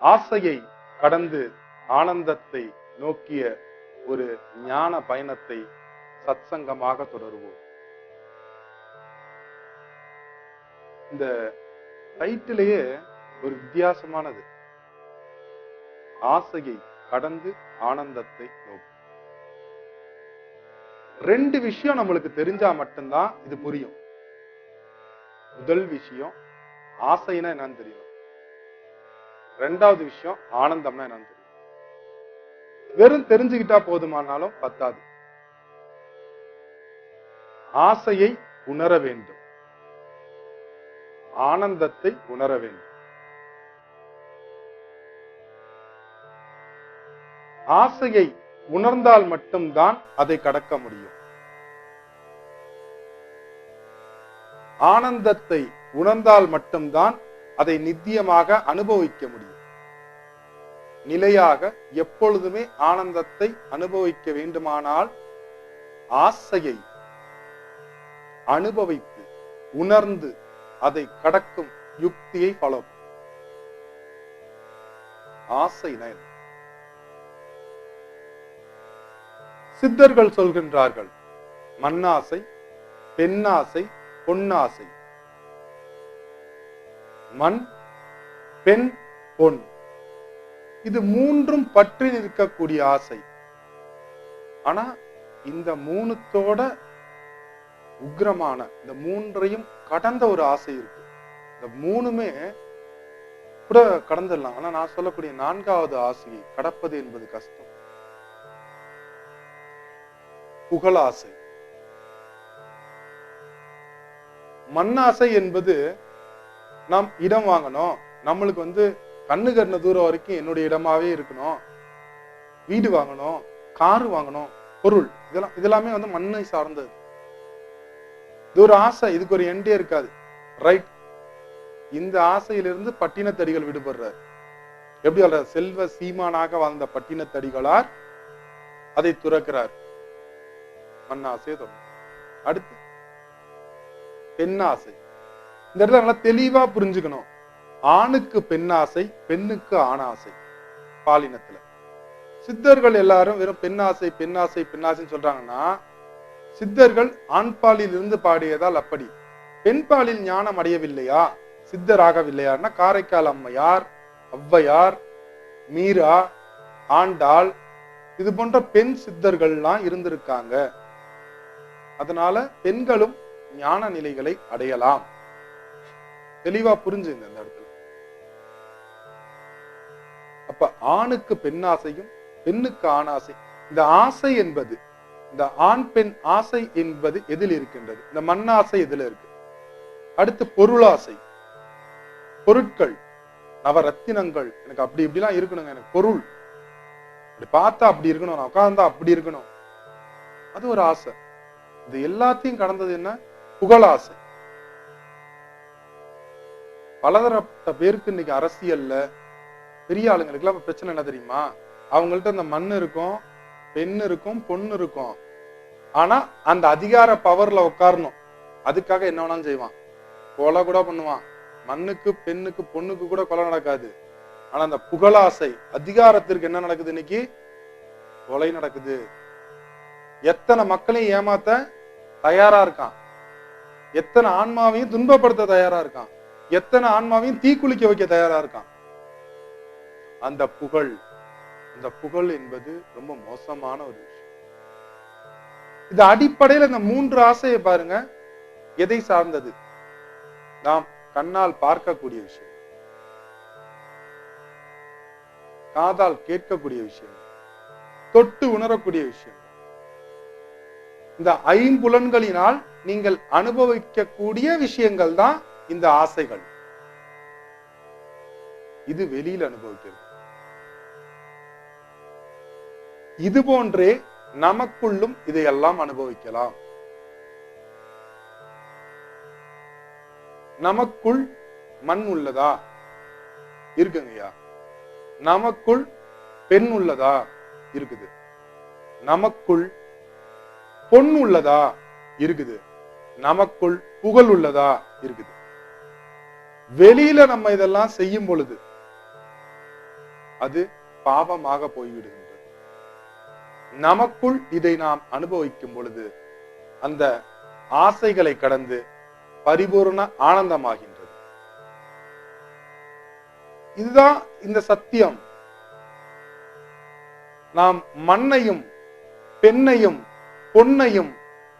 ஆசையை கடந்து ஆனந்தத்தை நோக்கிய ஒரு ஞான பயணத்தை சத்சங்கமாக தொடருவோம். இந்த டைட்டிலேயே ஒரு வித்தியாசமானது. ஆசையை கடந்து ஆனந்தத்தை நோக்கி ரெண்டு விஷயம் நம்மளுக்கு தெரிஞ்சா மட்டும்தான் இது புரியும். முதல் விஷயம் ஆசைனா என்னன்னு தெரியும். ரெண்டாவது விஷயம் ஆனந்தம்னா என்னன்னு தெரியும். வெறும் தெரிஞ்சுக்கிட்டா போதுமானாலும் பத்தாது. ஆசையை உணர வேண்டும். ஆனந்தத்தை உணர வேண்டும். ஆசையை உணர்ந்தால் மட்டும்தான் அதை கடக்க முடியும். ஆனந்தத்தை உணர்ந்தால் மட்டும்தான் அதை நித்தியமாக அனுபவிக்க முடியும். நிலையாக எப்பொழுதுமே ஆனந்தத்தை அனுபவிக்க வேண்டுமானால் ஆசையை அனுபவித்து உணர்ந்து அதை கடக்கும் யுக்தியை ஃபாலோ ஆசை நயன். சித்தர்கள் சொல்கின்றார்கள் மண்ணாசை பெண்ணாசை பொன்னாசை. மண் பெண் பொன். இது மூன்றும் பற்றி நிற்கக்கூடிய ஆசை. ஆனா இந்த மூணுத்தோட உக்ரமான இந்த மூன்றையும் கடந்த ஒரு ஆசை இருக்கு. இந்த மூணுமே கூட கடந்துடலாம். ஆனா நான் சொல்லக்கூடிய நான்காவது ஆசையை கடப்பது என்பது கஷ்டம். புகழாசை மண்ணாசை என்பது நாம் இடம் வாங்கணும். நம்மளுக்கு வந்து கண்ணு கண்ண தூரம் வரைக்கும் என்னுடைய இடமாவே இருக்கணும். வீடு வாங்கணும் காரு வாங்கணும் பொருள். இதெல்லாம் இதெல்லாமே வந்து மண்ணை சார்ந்தது. இது ஒரு ஆசை இதுக்கு ஒரு எண்டே இருக்காது. ரைட் இந்த ஆசையிலிருந்து பட்டினத்தடிகள் விடுபடுறாரு. எப்படி சொல்ற செல்வ சீமானாக வாழ்ந்த பட்டினத்தடிகளார் அதை துறக்கிறார். மண்ணாசை தொடரும் அடுத்து பெண்ணாசை. இந்த இடத்துல நல்லா தெளிவா புரிஞ்சுக்கணும். ஆணுக்கு பெண்ணாசை பெண்ணுக்கு ஆணாசை பாலினத்துல. சித்தர்கள் எல்லாரும் வெறும் பெண்ணாசை பெண்ணாசை பெண்ணாசைன்னு சொல்றாங்கன்னா சித்தர்கள் ஆண்பாலில் இருந்து பாடியதால் அப்படி. பெண் பாலில் ஞானம் அடையவில்லையா? சித்தராகவில்லையான்னா காரைக்கால் அம்மையார் ஔவையார் மீரா ஆண்டாள் இது போன்ற பெண் சித்தர்கள்லாம் இருந்திருக்காங்க. அதனால பெண்களும் ஞான நிலைகளை அடையலாம். தெளிவா புரிஞ்சுங்க அந்த இடத்துல. அப்ப ஆணுக்கு பெண் ஆசையும் பெண்ணுக்கு ஆண் ஆசை. இந்த ஆசை என்பது இந்த ஆண் பெண் ஆசை என்பது எதில் இருக்கின்றது? இந்த மண்ணாசை எதில் இருக்கு? அடுத்து பொருளாசை. பொருட்கள் நவரத்தினங்கள். எனக்கு அப்படி இப்படிலாம் இருக்கணுங்க எனக்கு பொருள். அப்படி பார்த்தா அப்படி இருக்கணும் நான் உட்கார்ந்தா அப்படி இருக்கணும். அது ஒரு ஆசை. இது எல்லாத்தையும் கடந்தது என்ன? புகழாசை. பலதரப்பட்ட பேருக்கு இன்னைக்கு அரசியல்ல பெரிய ஆளுங்களுக்கு எல்லாம் பிரச்சனை என்ன தெரியுமா? அவங்கள்ட்ட அந்த மண் இருக்கும் பெண் இருக்கும் பொண்ணு இருக்கும். ஆனா அந்த அதிகார பவர்ல உட்காரணும். அதுக்காக என்ன வேணாலும் செய்வான். கொலை கூட பண்ணுவான். மண்ணுக்கு பெண்ணுக்கு பொண்ணுக்கு கூட கொலை நடக்காது. ஆனா அந்த புகழாசை அதிகாரத்திற்கு என்ன நடக்குது இன்னைக்கு? கொலை நடக்குது. எத்தனை மக்களையும் ஏமாத்த தயாரா இருக்கான். எத்தனை ஆன்மாவையும் துன்பப்படுத்த தயாரா இருக்கான். எத்தனை ஆன்மாவையும் தீக்குளிக்க வைக்க தயாரா இருக்கான்? அந்த புகழ் அந்த புகழ் என்பது ரொம்ப மோசமான ஒரு விஷயம். இது அடிப்படையில் இந்த மூன்று ஆசையை பாருங்க. எதை சார்ந்தது? நாம் கண்ணால் பார்க்கக்கூடிய விஷயம். காதால் கேட்கக்கூடிய விஷயம். தொட்டு உணரக்கூடிய விஷயம். இந்த ஐம்புலன்களினால் நீங்கள் அனுபவிக்கக்கூடிய விஷயங்கள் தான் இந்த ஆசைகள். இது வெளியில் அனுபவிக்கிறது. இது போன்றே நமக்குள்ளும் இதையெல்லாம் அனுபவிக்கலாம். நமக்குள் மண் உள்ளதா? இருக்குங்கய்யா நமக்குள் பெண் உள்ளதா? இருக்குது. நமக்குள் பொன் உள்ளதா? இருக்குது. நமக்குள் புகழ் உள்ளதா? இருக்குது. வெளியில நம்ம இதெல்லாம் செய்யும் பொழுது அது பாவமாக போய்விடுகின்றது. நமக்குள் இதை நாம் அனுபவிக்கும் பொழுது அந்த ஆசைகளை கடந்து பரிபூர்ண ஆனந்தமாகின்றது. இதுதான் இந்த சத்தியம். நாம் மண்ணையும் பெண்ணையும் பொன்னையும்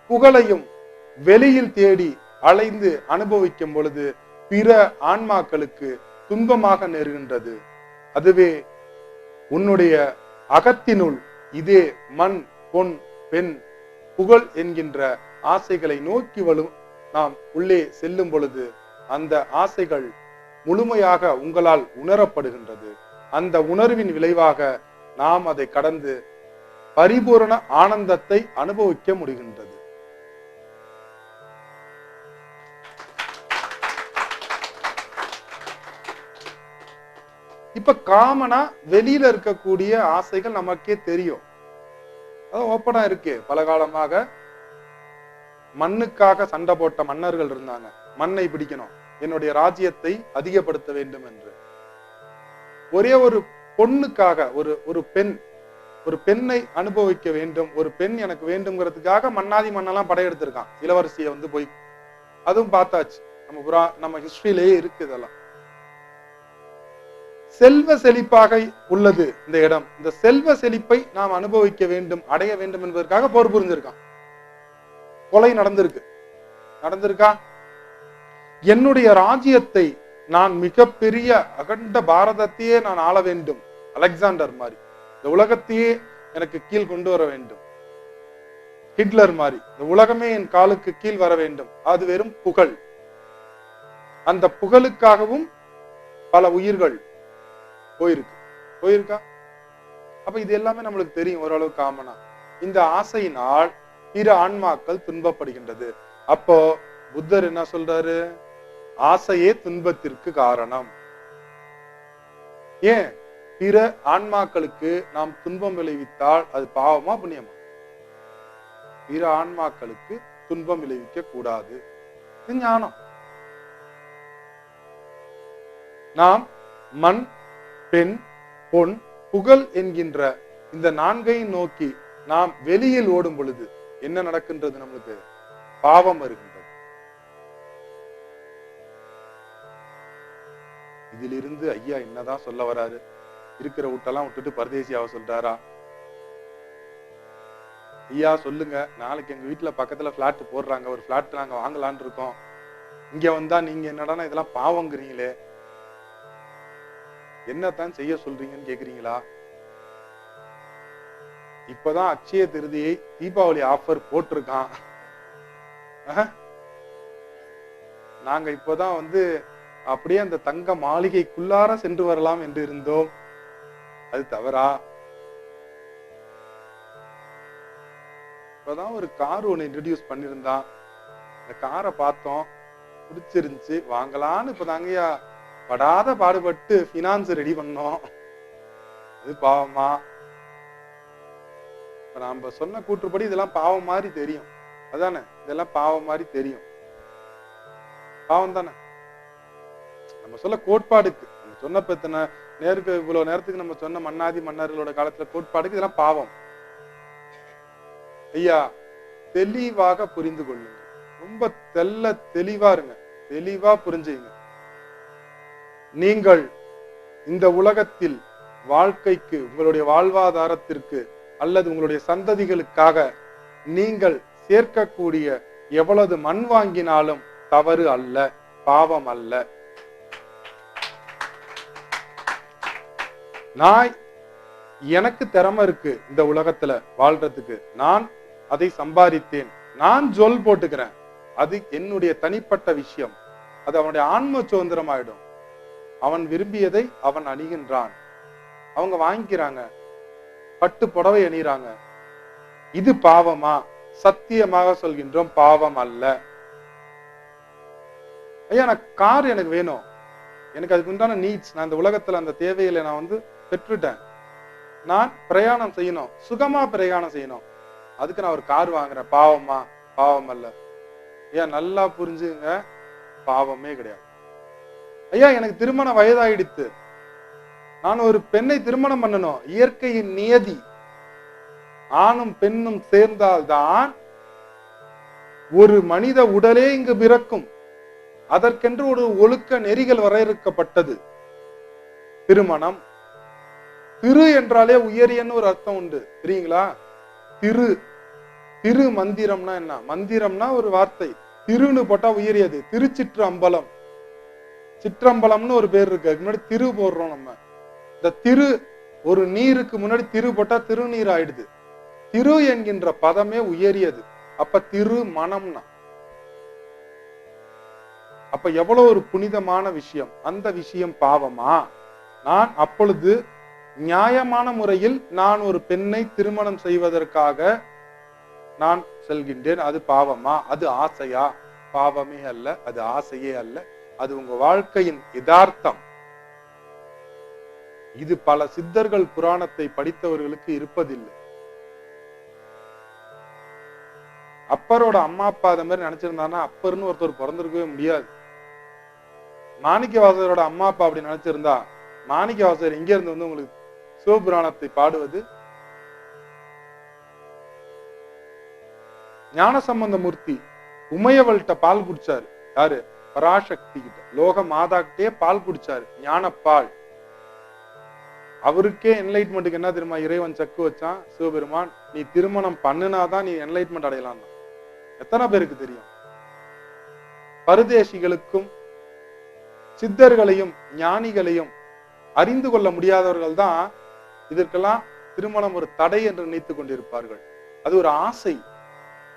புகழையும் வெளியில் தேடி அலைந்து அனுபவிக்கும் பொழுது பிற ஆன்மாக்களுக்கு துன்பமாக நேருகின்றது. அதுவே உன்னுடைய அகத்தினுள் இதே மண் பொன் பெண் புகழ் என்கின்ற ஆசைகளை நோக்கி வலும் நாம் உள்ளே செல்லும் பொழுது அந்த ஆசைகள் முழுமையாக உங்களால் உணரப்படுகின்றது. அந்த உணர்வின் விளைவாக நாம் அதை கடந்து பரிபூரண ஆனந்தத்தை அனுபவிக்க முடிகின்றது. இப்ப காமனா வெளியில இருக்கக்கூடிய ஆசைகள் நமக்கே தெரியும். அது ஓப்பனா இருக்கு. பல காலமாக மண்ணுக்காக சண்டை போட்ட மன்னர்கள் இருந்தாங்க. மண்ணை பிடிக்கணும். என்னுடைய ராஜ்யத்தை அதிகப்படுத்த வேண்டும் என்று. ஒரே ஒரு பொண்ணுக்காக ஒரு ஒரு பெண் ஒரு பெண்ணை அனுபவிக்க வேண்டும். ஒரு பெண் எனக்கு வேண்டும்ங்கிறதுக்காக மன்னாதி மன்னெல்லாம் படையெடுத்திருக்கான். இளவரசியை வந்து போய் அதுவும் பார்த்தாச்சு. நம்ம புறா நம்ம ஹிஸ்டரியிலேயே இருக்கு இதெல்லாம். செல்வ செழிப்பாக உள்ளது இந்த இடம். இந்த செல்வ செழிப்பை நாம் அனுபவிக்க வேண்டும் அடைய வேண்டும் என்பதற்காக போர் புரிஞ்சிருக்கான். கொலை நடந்திருக்கு. நடந்திருக்கா? என்னுடைய ராஜ்யத்தை நான் மிகப்பெரிய அகண்ட பாரதத்தையே நான் ஆள வேண்டும். அலெக்சாண்டர் மாதிரி. இந்த உலகத்தையே எனக்கு கீழ் கொண்டு வர வேண்டும். ஹிட்லர் மாதிரி. இந்த உலகமே என் காலுக்கு கீழ் வர வேண்டும். அது வெறும் புகழ். அந்த புகழுக்காகவும் பல உயிர்கள் போயிருக்கு. போயிருக்கா? அப்ப இது எல்லாமே நம்மளுக்கு தெரியும் ஓரளவு காமனா இந்த ஆசையினால் பிற ஆன்மாக்கள் துன்பப்படுகின்றது. அப்போ புத்தர் என்ன சொல்றாரு? ஆசையே துன்பத்திற்கு காரணம். ஏன்? பிற ஆன்மாக்களுக்கு நாம் துன்பம் விளைவித்தால் அது பாவமா புண்ணியமா? பிற ஆன்மாக்களுக்கு துன்பம் விளைவிக்க கூடாது. ஞானம். நாம் மண் பெண் பொன் புகழ் என்கின்ற இந்த நான்கையும் நோக்கி நாம் வெளியில் ஓடும் பொழுது என்ன நடக்கின்றது நம்மளுக்கு? பாவம் வருகின்றது. இதிலிருந்து ஐயா என்னதான் சொல்ல வராரு? இருக்கிற வீட்டெல்லாம் விட்டுட்டு பரதேசியாவ சொல்றாரா? ஐயா சொல்லுங்க. நாளைக்கு எங்க வீட்டுல பக்கத்துல பிளாட் போடுறாங்க. ஒரு பிளாட் நாங்க வாங்கலாம்னு இருக்கோம். இங்க வந்தா நீங்க என்னடா இதெல்லாம் பாவங்கிறீங்களே. என்னத்தான் செய்ய சொல்றீங்கன்னு கேக்குறீங்களா? இப்பதான் அக்ஷய திருதியை தீபாவளி ஆஃபர் போட்டிருக்கான். நாங்க இப்பதான் வந்து அப்படியே அந்த தங்க மாளிகைக்குள்ளார சென்று வரலாம் என்று இருந்தோம். அது தவறா? இப்பதான் ஒரு கார் ஒன்று இன்ட்ரடியூஸ் பண்ணியிருந்தான் இந்த காரை பார்த்தோம். பிடிச்சிருந்துச்சு. வாங்கலான்னு இப்பதாங்கய்யா படாத பாடுபட்டு ஃபினான்ஸ் ரெடி பண்ணோம். அது பாவமா? இப்ப நாம சொன்ன கூற்றுப்படி இதெல்லாம் பாவம் மாதிரி தெரியும். அதானே? இதெல்லாம் பாவம் மாதிரி தெரியும். பாவம் தானே? நம்ம சொல்ல கோட்பாடுக்கு நம்ம சொன்ன பத்தின நேருக்கு இவ்வளவு நேரத்துக்கு நம்ம சொன்ன மன்னாதி மன்னர்களோட காலத்துல கோட்பாடுக்கு இதெல்லாம் பாவம். ஐயா தெளிவாக புரிந்து கொள்ளுங்க ரொம்ப தெல்ல தெளிவா இருங்க. தெளிவா புரிஞ்சுங்க. நீங்கள் இந்த உலகத்தில் வாழ்க்கைக்கு உங்களுடைய வாழ்வாதாரத்திற்கு அல்லது உங்களுடைய சந்ததிகளுக்காக நீங்கள் சேர்க்கக்கூடிய எவ்வளவு மண் வாங்கினாலும் தவறு அல்ல பாவம் அல்ல. நான் எனக்கு திறமை இருக்கு இந்த உலகத்துல வாழ்றதுக்கு. நான் அதை சம்பாதித்தேன். நான் ஜொல் போட்டுக்கிறேன். அது என்னுடைய தனிப்பட்ட விஷயம். அது அவனுடைய ஆன்ம சுதந்திரம் ஆயிடும். அவன் விரும்பியதை அவன் அணிகின்றான். அவங்க வாங்கிக்கிறாங்க. பட்டு புடவை அணிகிறாங்க. இது பாவமா? சத்தியமாக சொல்கின்றோம் பாவம் அல்ல. ஐயா நான் கார் எனக்கு வேணும். எனக்கு அதுக்கு உண்டான நீட்ஸ் நான் இந்த உலகத்துல அந்த தேவைகளை நான் வந்து பெற்றுட்டேன். நான் பிரயாணம் செய்யணும். சுகமா பிரயாணம் செய்யணும். அதுக்கு நான் ஒரு கார் வாங்குறேன். பாவமா? பாவம் அல்ல. ஏன் நல்லா புரிஞ்சுங்க பாவமே கிடையாது. ஐயா எனக்கு திருமண வயதாயிடுத்து. நான் ஒரு பெண்ணை திருமணம் பண்ணணும். இயற்கையின் நியதி. ஆணும் பெண்ணும் சேர்ந்தால்தான் ஒரு மனித உடலே இங்கு பிறக்கும். அதற்கென்று ஒரு ஒழுக்க நெறிகள் வரையறுக்கப்பட்டது. திருமணம். திரு என்றாலே உயரியன்னு ஒரு அர்த்தம் உண்டு. தெரியுங்களா திரு. திரு மந்திரம்னா என்ன? மந்திரம்னா ஒரு வார்த்தை. திருன்னு போட்டா உயரியது. திருச்சிற்று அம்பலம் சிற்றம்பலம்னு ஒரு பேர் இருக்கு. அதுக்கு முன்னாடி திரு போடுறோம் நம்ம. இந்த திரு ஒரு நீருக்கு முன்னாடி திரு போட்டா திருநீர் ஆயிடுது. திரு என்கின்ற பதமே உயரியது. அப்ப திரு மனம்னா. அப்ப எவ்வளவு ஒரு புனிதமான விஷயம். அந்த விஷயம் பாவமா? நான் அப்பொழுது நியாயமான முறையில் நான் ஒரு பெண்ணை திருமணம் செய்வதற்காக நான் செல்கின்றேன். அது பாவமா? அது ஆசையா? பாவமே அல்ல. அது ஆசையே அல்ல. அது உங்க வாழ்க்கையின் யதார்த்தம். இது பல சித்தர்கள் புராணத்தை படித்தவர்களுக்கு இருப்பதில்லை. அப்பரோட அம்மா அப்பா அதை மாதிரி நினைச்சிருந்தானா அப்பர்னு ஒருத்தர் பிறந்திருக்கவே முடியாது. மாணிக்கவாசகரோட அம்மா அப்பா அப்படி நினைச்சிருந்தா மாணிக்கவாசகர் இங்க இருந்து வந்து உங்களுக்கு சிவபுராணத்தை பாடுவது? ஞானசம்பந்த மூர்த்தி உமையவள்கிட்ட பால் குடிச்சாரு. யாரு? பராசக்தி கிட்ட. லோக மாதா கிட்டே பால் குடிச்சாரு. ஞானப்பால். அவருக்கே என்லைட்மெண்ட்டுக்கு என்ன தெரியுமா? இறைவன் சக்கு வச்சான். சிவபெருமான் நீ திருமணம் பண்ணுனாதான் நீ என்லைட்மெண்ட் அடையலாம். எத்தனை பேருக்கு தெரியும்? பரதேசிகளுக்கும் சித்தர்களையும் ஞானிகளையும் அறிந்து கொள்ள முடியாதவர்கள் தான் இதற்கெல்லாம் திருமணம் ஒரு தடை என்று நினைத்து கொண்டிருப்பார்கள். அது ஒரு ஆசை.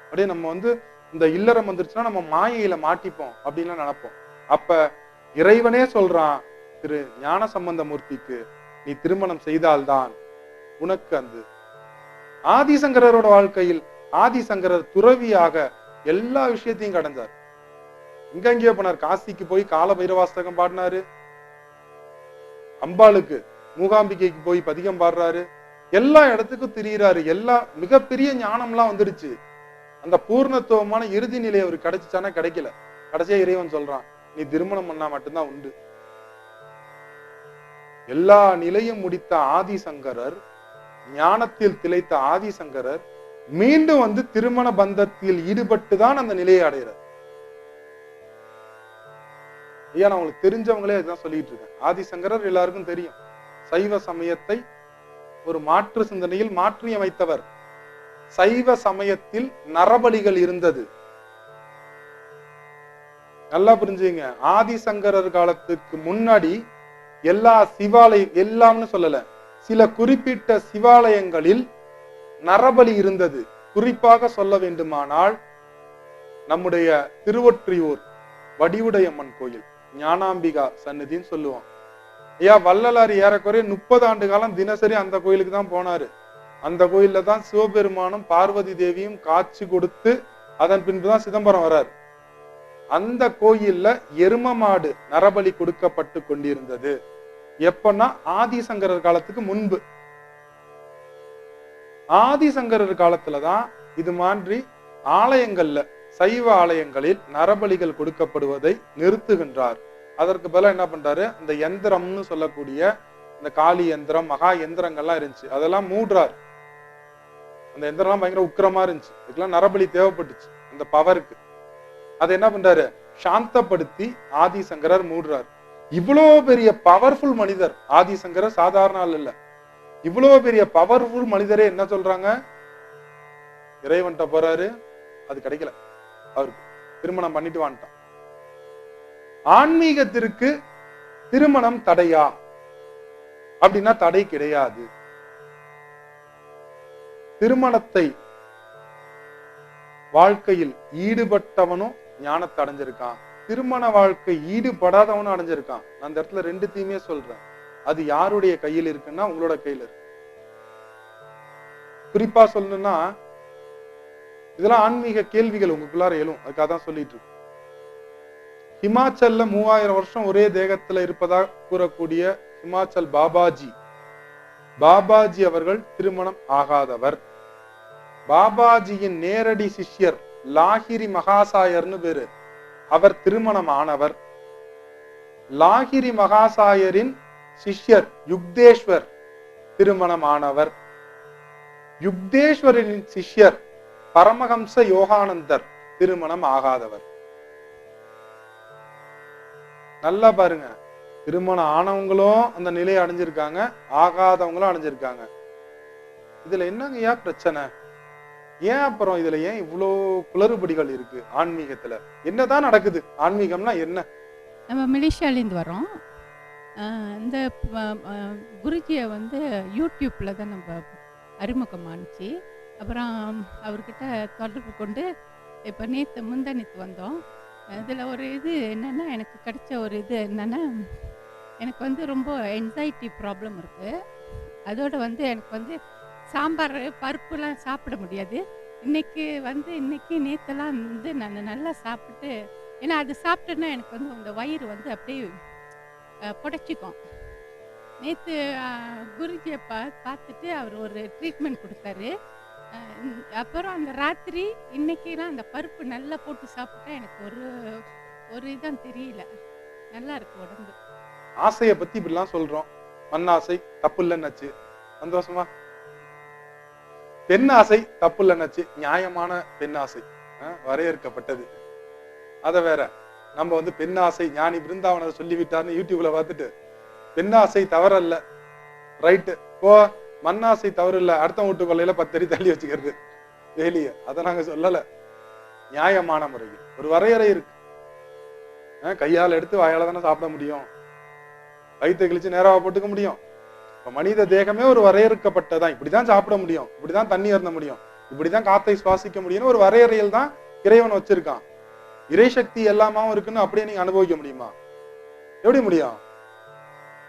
அப்படியே நம்ம வந்து இந்த இல்லறம் வந்துருச்சுன்னா நம்ம மாயையில மாட்டிப்போம் அப்படின்லாம் நினைப்போம். அப்ப இறைவனே சொல்றான் திரு ஞான சம்பந்த மூர்த்திக்கு நீ திருமணம் செய்தால்தான் உனக்கு அந்த ஆதிசங்கரரோட வாழ்க்கையில் ஆதிசங்கரர் துறவியாக எல்லா விஷயத்தையும் கடந்தார். இங்க போனார். காசிக்கு போய் கால பைரவாஸ்தகம் பாடினாரு. அம்பாளுக்கு மூகாம்பிகைக்கு போய் பதிகம் பாடுறாரு. எல்லா இடத்துக்கும் திரியிறாரு. எல்லா மிகப்பெரிய ஞானம்லாம் வந்துடுச்சு அந்த பூர்ணத்துவமான இறுதி நிலை அவர் கிடைச்சிச்சானா கிடைக்கல. கடைசியா இறைவன் சொல்றான் நீ திருமணம் பண்ணா மட்டும்தான் உண்டு. எல்லா நிலையும் முடித்த ஆதிசங்கரர் ஞானத்தில் திளைத்த ஆதிசங்கரர் மீண்டும் வந்து திருமண பந்தத்தில் ஈடுபட்டு தான் அந்த நிலையை அடைகிறார். ஐயா நான் உங்களுக்கு தெரிஞ்சவங்களே அதுதான் சொல்லிட்டு இருக்கேன். ஆதிசங்கரர் எல்லாருக்கும் தெரியும். சைவ சமயத்தை ஒரு மாற்று சிந்தனையில் மாற்றி அமைத்தவர் சைவ சமயத்தில் நரபலிகள் இருந்தது. நல்லா புரிஞ்சுங்க. ஆதிசங்கரர் காலத்துக்கு முன்னாடி எல்லா சிவாலயம் எல்லாம்னு சொல்லல. சில குறிப்பிட்ட சிவாலயங்களில் நரபலி இருந்தது. குறிப்பாக சொல்ல வேண்டுமானால் நம்முடைய திருவொற்றியூர் வடிவுடையம்மன் கோயில் ஞானாம்பிகா சன்னதின்னு சொல்லுவோம். ஐயா வள்ளலார் ஏறக்குறைய முப்பது ஆண்டு காலம் தினசரி அந்த கோயிலுக்கு தான் போனாரு. அந்த கோயில்ல தான் சிவபெருமானும் பார்வதி தேவியும் காட்சி கொடுத்து அதன் பின்புதான் சிதம்பரம் வரார். அந்த கோயில்ல எரும மாடு நரபலி கொடுக்கப்பட்டு கொண்டிருந்தது. எப்பன்னா ஆதிசங்கரர் காலத்துக்கு முன்பு. ஆதிசங்கரர் காலத்துலதான் இது மாதிரி ஆலயங்கள்ல சைவ ஆலயங்களில் நரபலிகள் கொடுக்கப்படுவதை நிறுத்துகின்றார். அதற்கு பதிலா என்ன பண்றாரு? அந்த எந்திரம்னு சொல்லக்கூடிய இந்த காளி எந்திரம் மகா எந்திரங்கள்லாம் இருந்துச்சு. அதெல்லாம் மூடுறார். அந்த எந்திரம்லாம் பயங்கர உக்கிரமா இருந்துச்சு. இதுக்கெல்லாம் நரபலி தேவைப்பட்டுச்சு. அந்த பவருக்கு. அதை என்ன பண்றாரு? சாந்தப்படுத்தி ஆதிசங்கரர் மூடுறார். இவ்வளவு பெரிய பவர்ஃபுல் மனிதர். ஆதிசங்கரர் சாதாரண ஆள் இல்ல. இவ்வளவு பெரிய பவர்ஃபுல் மனிதரே என்ன சொல்றாங்க? இறைவன்ட்ட போறாரு. அது கிடைக்கல. அவருக்கு திருமணம் பண்ணிட்டு வந்துட்டான் ஆன்மீகத்திற்கு திருமணம் தடையா? அப்படின்னா தடை கிடையாது. திருமணத்தை வாழ்க்கையில் ஈடுபட்டவனும் ஞானத்தை அடைஞ்சிருக்கான். திருமண வாழ்க்கை ஈடுபடாதவனும் அடைஞ்சிருக்கான். அந்த இடத்துல ரெண்டுத்தையுமே சொல்றேன். அது யாருடைய கையில் இருக்குன்னா உங்களோட கையில இருக்கு. குறிப்பா சொல்லணும்னா இதெல்லாம் ஆன்மீக கேள்விகள் உங்களுக்குள்ளார எழும். அதுக்காக தான் சொல்லிட்டு இருக்கு ஹிமாச்சல்ல மூவாயிரம் வருஷம் ஒரே தேகத்துல இருப்பதா கூறக்கூடிய ஹிமாச்சல் பாபாஜி. பாபாஜி அவர்கள் திருமணம் ஆகாதவர். பாபாஜியின் நேரடி சிஷ்யர் லாகிரி மகாசாயர்னு பேரு. அவர் திருமணம் ஆனவர் லாகிரி மகாசாயரின் சிஷ்யர் யுக்தேஸ்வர் திருமணமானவர். யுக்தேஸ்வரின் சிஷ்யர் பரமஹம்ச யோகானந்தர் திருமணம் ஆகாதவர். நல்லா பாருங்க. திருமணம் ஆனவங்களும் அந்த நிலையை அடைஞ்சிருக்காங்க ஆகாதவங்களும் அடைஞ்சிருக்காங்க. இதுல என்னங்கய்யா பிரச்சனை? ஏன் அப்புறம் இதுல ஏன் இவ்வளோ குளறுபடிகள் இருக்கு ஆன்மீகத்துல? என்னதான் நடக்குது? ஆன்மீகம்னா என்ன? நம்ம மலேசியாலேருந்து வரோம் இந்த குருஜியை வந்து யூடியூப்பில் தான் நம்ம அறிமுகமானுச்சு அப்புறம் அவர்கிட்ட தொடர்பு கொண்டு இப்போ நேற்று முந்தா வந்தோம். இதில் ஒரு இது என்னென்னா எனக்கு கிடைச்ச ஒரு இது என்னென்னா எனக்கு வந்து ரொம்ப என்சைட்டி ப்ராப்ளம் இருக்குது அதோடு வந்து எனக்கு வந்து சாம்பார் பருப்புலாம் சாப்பிட முடியாது. இன்னைக்கு வந்து இன்னைக்கு நேற்றெல்லாம் வந்து நான் நல்லா சாப்பிட்டு ஏன்னா அது சாப்பிட்டேன்னா எனக்கு வந்து அந்த வயிறு வந்து அப்படியே புடைச்சிக்கும். நேற்று குருஜியை பா பார்த்துட்டு அவர் ஒரு ட்ரீட்மெண்ட் கொடுத்தாரு. அப்புறம் அந்த ராத்திரி இன்னைக்கெல்லாம் அந்த பருப்பு நல்லா போட்டு சாப்பிட்டா எனக்கு ஒரு ஒரு இதான் தெரியல. நல்லா இருக்கு உடம்பு. ஆசையை பத்தி இப்படிலாம் சொல்றோம். மண்ணாசை தப்பு இல்லைன்னாச்சு. சந்தோஷமா? பெண் ஆசை தப்பு இல்லைன்னு நியாயமான பெண் ஆசை வரையறுக்கப்பட்டது. அதை வேற நம்ம வந்து பெண் ஆசை ஞானி பிருந்தாவனை சொல்லிவிட்டார்னு யூடியூப்ல பார்த்துட்டு பெண் ஆசை தவறல்ல ரைட்டு. போ மண்ணாசை தவறு இல்லை அடுத்த வீட்டு கொள்ளையில பத்தடி தள்ளி வச்சுக்கிறது. வேலிய அதை நாங்க சொல்லல. நியாயமான முறையில். ஒரு வரையறை இருக்கு. கையால் எடுத்து வாயால தானே சாப்பிட முடியும். வயிற்று கிழிச்சு நேராக போட்டுக்க முடியும். இப்ப மனித தேகமே ஒரு வரையறுக்கப்பட்டதான். இப்படிதான் சாப்பிட முடியும். இப்படிதான் தண்ணி அருந்த முடியும். இப்படிதான் காத்தை சுவாசிக்க முடியும்னு ஒரு வரையறையில் தான் இறைவன் வச்சிருக்கான். இறைசக்தி எல்லாமாவும் இருக்குன்னு அப்படியே நீங்க அனுபவிக்க முடியுமா? எப்படி முடியும்?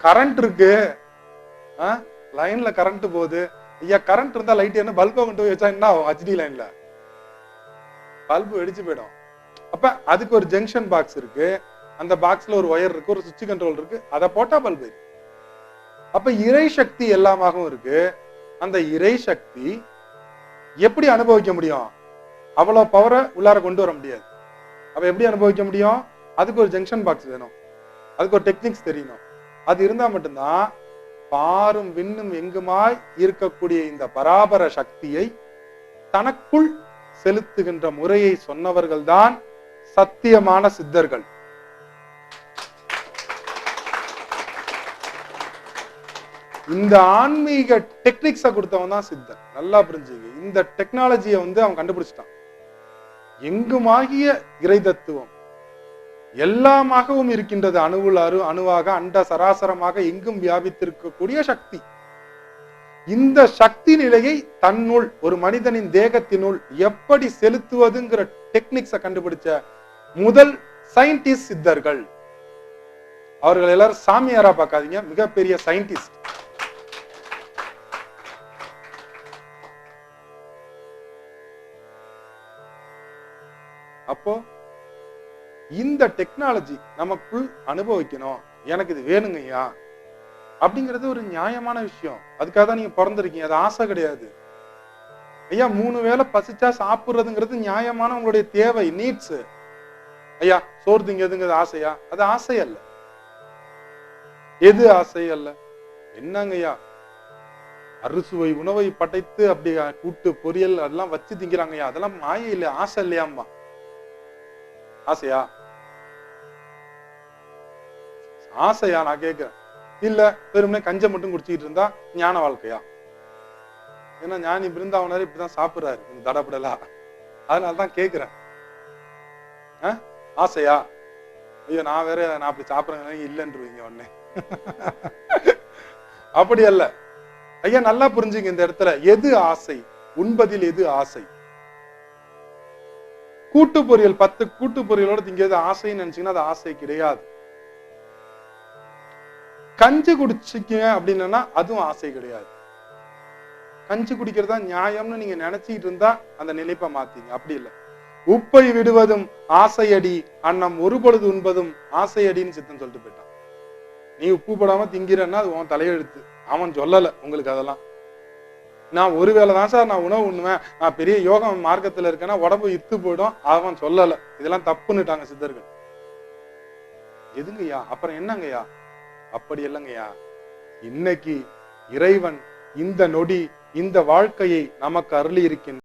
கரண்ட் இருக்கு. லைன்ல கரண்ட் போகுது. ஐயா கரண்ட் இருந்தா லைட் என்ன? பல்பை கொண்டு போய் வச்சா என்ன ஆகும்? ஹச்டி லைன்ல பல்பு வெடிச்சு போயிடும். அப்ப அதுக்கு ஒரு ஜங்ஷன் பாக்ஸ் இருக்கு. அந்த பாக்ஸ்ல ஒரு ஒயர் இருக்கு. ஒரு சுவிட்ச் கண்ட்ரோல் இருக்கு. அதை போட்டா பல்பு இருக்கு அப்ப இறை சக்தி எல்லாமாகவும் இருக்கு. அந்த இறை சக்தி எப்படி அனுபவிக்க முடியும்? அவ்வளவு பவரை உள்ளார கொண்டு வர முடியாது. அப்ப எப்படி அனுபவிக்க முடியும்? அதுக்கு ஒரு ஜங்ஷன் பாக்ஸ் வேணும். அதுக்கு ஒரு டெக்னிக்ஸ் தெரியணும். அது இருந்தா மட்டும்தான் பாரும் விண்ணும் எங்குமாய் இருக்கக்கூடிய இந்த பராபர சக்தியை தனக்குள் செலுத்துகின்ற முறையை சொன்னவர்கள்தான் சத்தியமான சித்தர்கள். இந்த ஆன்மீக டெக்னிக்ஸை கொடுத்தவன் தான் சித்தன். நல்லா புரிஞ்சுங்க. இந்த டெக்னாலஜியை வந்து அவன் கண்டுபிடிச்சிட்டான். எங்குமாகிய இறை தத்துவம்? எல்லாமாகவும் இருக்கின்றது அணுவுள் அணுவாக அண்ட சராசரமாக எங்கும் வியாபித்திருக்கக்கூடிய சக்தி. இந்த சக்தி நிலையை தன்னுள் ஒரு மனிதனின் தேகத்தினுள் எப்படி செலுத்துவதுங்கிற டெக்னிக்ஸை கண்டுபிடிச்ச முதல் சயின்டிஸ்ட் சித்தர்கள். அவர்கள் எல்லாரும் சாமியாரா பார்க்காதீங்க. மிகப்பெரிய சயின்டிஸ்ட் அப்போ இந்த டெக்னாலஜி நமக்குள் அனுபவிக்கணும். எனக்கு இது வேணுங்கய்யா அப்படிங்கிறது ஒரு நியாயமான விஷயம். அதுக்காக தான் நீங்க பிறந்திருக்கீங்க. அது ஆசை கிடையாது. ஐயா மூணு வேளை பசிச்சா சாப்பிடுறதுங்கிறது நியாயமான உங்களுடைய தேவை நீட்ஸ் ஐயா சோறு திங்கிறதுங்கிறது ஆசையா அது ஆசை அல்ல. எது ஆசை அல்ல? என்னங்கய்யா அறுசுவை உணவை படைத்து அப்படி கூட்டு பொரியல் அதெல்லாம் வச்சு திங்கிறாங்கய்யா அதெல்லாம் மாய இல்லையா? ஆசை இல்லையாம்பா ஆசையா? ஆசையா நான் கேட்கிறேன். இல்ல வெறுமனே கஞ்ச மட்டும் குடிச்சிட்டு இருந்தா ஞான வாழ்க்கையா? ஏன்னா ஞானி பிருந்தாவனர் இப்படிதான் சாப்பிடுறாரு கொஞ்சம் தடப்படலா அதனாலதான் கேக்குறேன் ஆசையா? ஐயோ நான் வேற நான் அப்படி சாப்பிடுறேன் இல்லைன்றீங்க உடனே. அப்படி அல்ல. ஐயா நல்லா புரிஞ்சுங்க இந்த இடத்துல. எது ஆசை? உண்பதில் எது ஆசை? கூட்டு பொரியல் பத்து கூட்டு பொரியலோட திங்கிறது ஆசைன்னு நினைச்சீங்கன்னா அது ஆசை கிடையாது. கஞ்சி குடிச்சிக்க அப்படின்னா அதுவும் ஆசை கிடையாது. கஞ்சி குடிக்கிறதா நியாயம்னு நீங்க நினைச்சிட்டு இருந்தா அந்த நினைப்பை மாத்தீங்க. அப்படி இல்லை. உப்பை விடுவதும் ஆசையடி அன்னம் ஒரு பொழுது உண்பதும் ஆசையடின்னு சித்தம் சொல்லிட்டு போயிட்டான். நீ உப்பு போடாம திங்கிறன்னா அது உன் தலையெழுத்து. அவன் சொல்லல உங்களுக்கு அதெல்லாம். நான் ஒருவேளை தான் சார் நான் உணவு உண்ணுவேன். நான் பெரிய யோக மார்க்கத்துல இருக்கேன்னா உடம்பு இத்து போயிடும். அவன் சொல்லலை. இதெல்லாம் தப்புன்னுட்டாங்க சித்தர்கள். எதுங்கய்யா? அப்புறம் என்னங்கய்யா? அப்படி இல்லைங்கய்யா. இன்னைக்கு இறைவன் இந்த நொடி இந்த வாழ்க்கையை நமக்கு அருளி இருக்கின்ற